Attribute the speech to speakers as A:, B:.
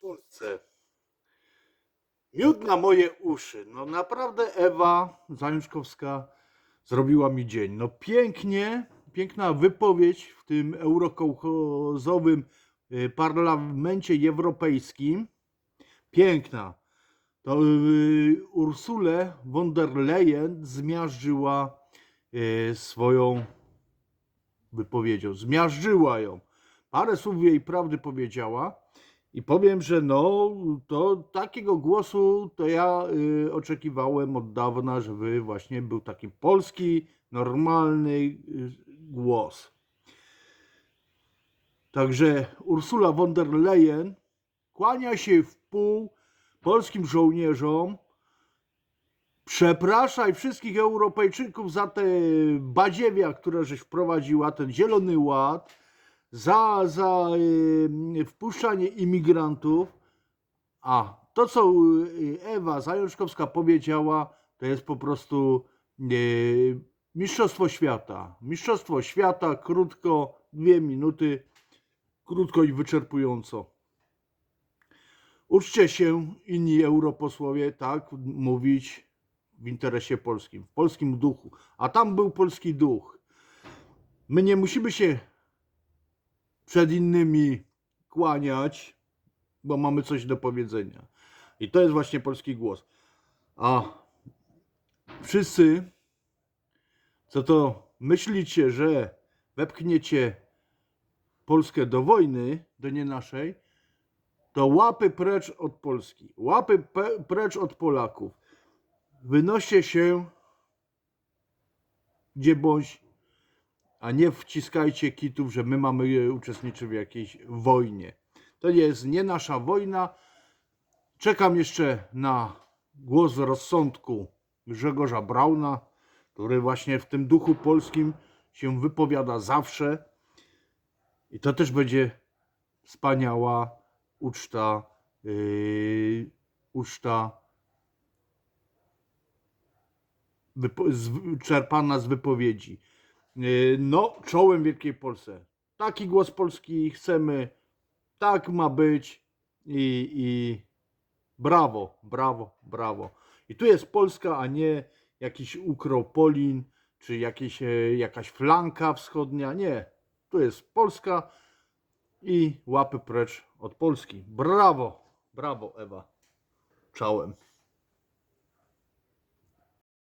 A: Polsce. Miód na moje uszy. No naprawdę Ewa Zajączkowska zrobiła mi dzień. No pięknie, piękna wypowiedź w tym eurokołchozowym y, parlamencie europejskim. Piękna. To y, Ursulę von der Leyen zmiażdżyła y, swoją wypowiedzią. Zmiażdżyła ją. Parę słów jej prawdy powiedziała. I powiem, że no, to takiego głosu to ja y, oczekiwałem od dawna, żeby właśnie był taki polski, normalny y, głos. Także Ursula von der Leyen kłania się w pół polskim żołnierzom. Przepraszaj wszystkich Europejczyków za te badziewia, które żeś wprowadziła, ten zielony ład za, za y, wpuszczanie imigrantów. A to, co y, Ewa Zajączkowska powiedziała, to jest po prostu y, Mistrzostwo Świata. Mistrzostwo Świata, krótko, dwie minuty, krótko i wyczerpująco. Uczcie się, inni europosłowie, tak mówić w interesie polskim, w polskim duchu. A tam był polski duch. My nie musimy się przed innymi kłaniać, bo mamy coś do powiedzenia. I to jest właśnie polski głos. A wszyscy, co to myślicie, że wepchniecie Polskę do wojny, do nie naszej, to łapy precz od Polski, łapy precz od Polaków. Wynoście się gdzie bądź a nie wciskajcie kitów, że my mamy e, uczestniczyć w jakiejś wojnie. To nie jest nie nasza wojna. Czekam jeszcze na głos rozsądku Grzegorza Brauna, który właśnie w tym duchu polskim się wypowiada zawsze. I to też będzie wspaniała uczta, yy, uczta czerpana z wypowiedzi. Yy, No, czołem Wielkiej Polsce. Taki głos Polski chcemy, tak ma być i, i brawo, brawo, brawo. I tu jest Polska, a nie jakiś Ukropolin, czy jakieś, e, jakaś flanka wschodnia. Nie, tu jest Polska i łapy precz od Polski. Brawo, brawo Ewa. Czołem.